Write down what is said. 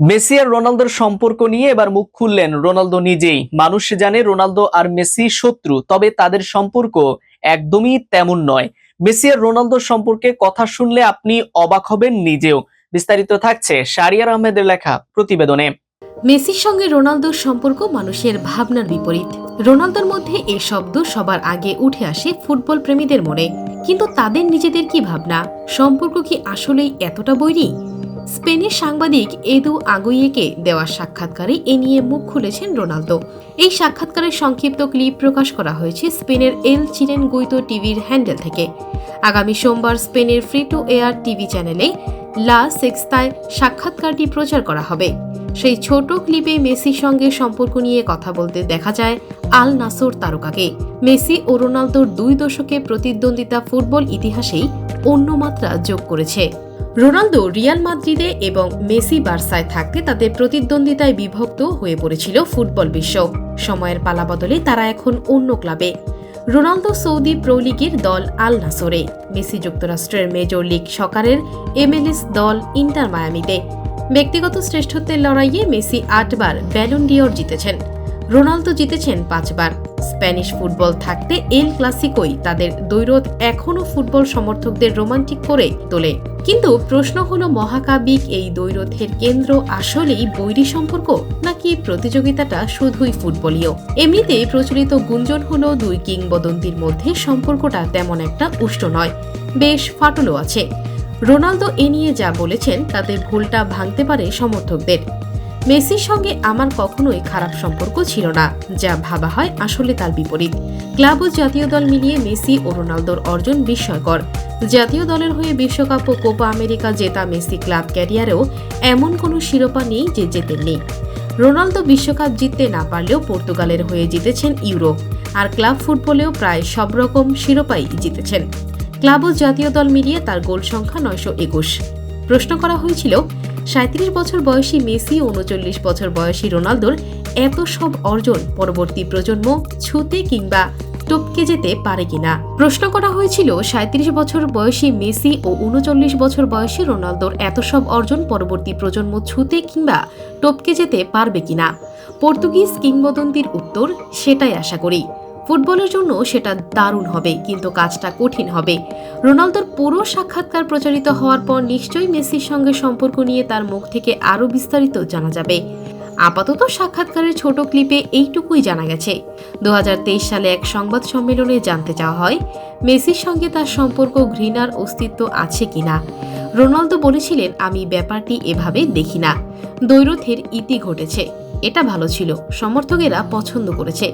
Messi আর রোনালদোর সম্পর্ক নিয়ে এবার মুখ খুললেন রোনালদো নিজেই। মানুষ জানে রোনালদো আর মেসি শত্রু, তবে তাদের সম্পর্ক একদমই তেমন নয়। মেসি আর রোনালদোর সম্পর্কে কথা শুনলে আপনি অবাক হবেন নিজেও। বিস্তারিত থাকছে শারিয়ার আহমেদের লেখা প্রতিবেদনে। মেসির সঙ্গে রোনালদোর সম্পর্ক মানুষের ভাবনার বিপরীত। রোনালদোর মধ্যে এ শব্দ সবার আগে উঠে আসে ফুটবল প্রেমীদের মনে। কিন্তু তাদের নিজেদের কি ভাবনা? সম্পর্ক কি আসলেই এতটা বৈরী? স্পেনের সাংবাদিক এদু আগুইয়েকে দেওয়া সাক্ষাৎকারে এ নিয়ে মুখ খুলেছেন রোনালদো। এই সাক্ষাৎকারের সংক্ষিপ্ত ক্লিপ প্রকাশ করা হয়েছে স্পেনের এল চিরেন গুইতো টিভির হ্যান্ডেল থেকে। আগামী সোমবার স্পেনের ফ্রি টু এয়ার টিভি চ্যানেলে লা সেক্সতায় সাক্ষাৎকারটি প্রচার করা হবে। সেই ছোট ক্লিপে মেসির সঙ্গে সম্পর্ক নিয়ে কথা বলতে দেখা যায় আল নাসর তারকাকে। মেসি ও রোনালদোর দুই দশকে প্রতিদ্বন্দ্বিতা ফুটবল ইতিহাসেই অন্য মাত্রা যোগ করেছে। রোনালদো রিয়াল মাদ্রিদে এবং মেসি বার্সায় থাকতে তাদের প্রতিদ্বন্দ্বিতায় বিভক্ত হয়ে পড়েছিল ফুটবল বিশ্ব। সময়ের পালা বদলে তারা এখন অন্য ক্লাবে। রোনালদো সৌদি প্রো লিগের দল আল নাসরে। মেসি যুক্তরাষ্ট্রের মেজর লিগ সকারের এমএলএস দল ইন্টার মায়ামিতে। ব্যক্তিগত শ্রেষ্ঠত্বের লড়াইয়ে মেসি আটবার ব্যালন ডিওর জিতেছেন। রোনালদো জিতেছেন পাঁচবার। স্প্যানিশ ফুটবল থাকতে এল ক্লাসিকোই তাদের দৈরথ এখনও ফুটবল সমর্থকদের রোমান্টিক করে তোলে। কিন্তু প্রশ্ন হলো, মহাকাব্যিক এই দৈরথের কেন্দ্র আসলেই বৈরী সম্পর্ক নাকি প্রতিযোগিতাটা শুধুই ফুটবলীয়? এমনিতে প্রচলিত গুঞ্জন হলো, দুই কিংবদন্তির মধ্যে সম্পর্কটা তেমন একটা উষ্ণ নয়। বেশ ফাটলও আছে। রোনালদো এ নিয়ে যা বলেছেন, তাতে ভুলটা ভাঙতে পারে সমর্থকদের। মেসির সঙ্গে আমার কখনোই খারাপ সম্পর্ক ছিল না, যা ভাবা হয় আসলে তার বিপরীত। ক্লাব ও জাতীয় দল মিলিয়ে মেসি ও রোনালদোর অর্জন বিস্ময়কর। জাতীয় দলের হয়ে বিশ্বকাপ ও কোপা আমেরিকা জেতা মেসি ক্লাব ক্যারিয়ারেও এমন কোনো শিরোপা নেই যে জেতেননি। রোনালদো বিশ্বকাপ জিততে না পারলেও পর্তুগালের হয়ে জিতেছেন ইউরো, আর ক্লাব ফুটবলেও প্রায় সব রকম শিরোপাই জিতেছেন। ক্লাব ও জাতীয় দল মিলিয়ে তার গোল সংখ্যা নয়শো একুশ। প্রশ্ন করা হয়েছিল সাঁত্রিশ বছর বয়সী মেসি উনচল্লিশ বছর বয়সী রোনালদোর এত সব অর্জন পরবর্তী প্রজন্ম ছুতে কিংবা টপকে যেতে পারে কিনা? প্রশ্ন করা হয়েছিল সাঁত্রিশ বছর বয়সী মেসি ও উনচল্লিশ বছর বয়সী রোনালদোর এত সব অর্জন পরবর্তী প্রজন্ম ছুতে কিংবা টপকে যেতে পারবে কিনা? পর্তুগিজ কিংবদন্তির উত্তর, সেটাই আশা করি। ফুটবলের জন্য সেটা দারুণ হবে, কিন্তু কাজটা কঠিন হবে। রোনালদোর পুরো সাক্ষাৎকার প্রচারিত হওয়ার পর নিশ্চয়ই মেসির সঙ্গে সম্পর্ক নিয়ে তার মুখ থেকে আরও বিস্তারিত জানা যাবে। আপাতত সাক্ষাৎকারের ছোট ক্লিপে এইটুকুই জানা গেছে। দুহাজার তেইশ সালে এক সংবাদ সম্মেলনে জানতে চাওয়া হয়, মেসির সঙ্গে তার সম্পর্ক ঘৃণার অস্তিত্ব আছে কিনা রোনালদো বলেছিলেন, আমি ব্যাপারটি এভাবে দেখি না। দৈরথের ইতি ঘটেছে। এটা ভালো ছিল। সমর্থকেরা পছন্দ করেছে।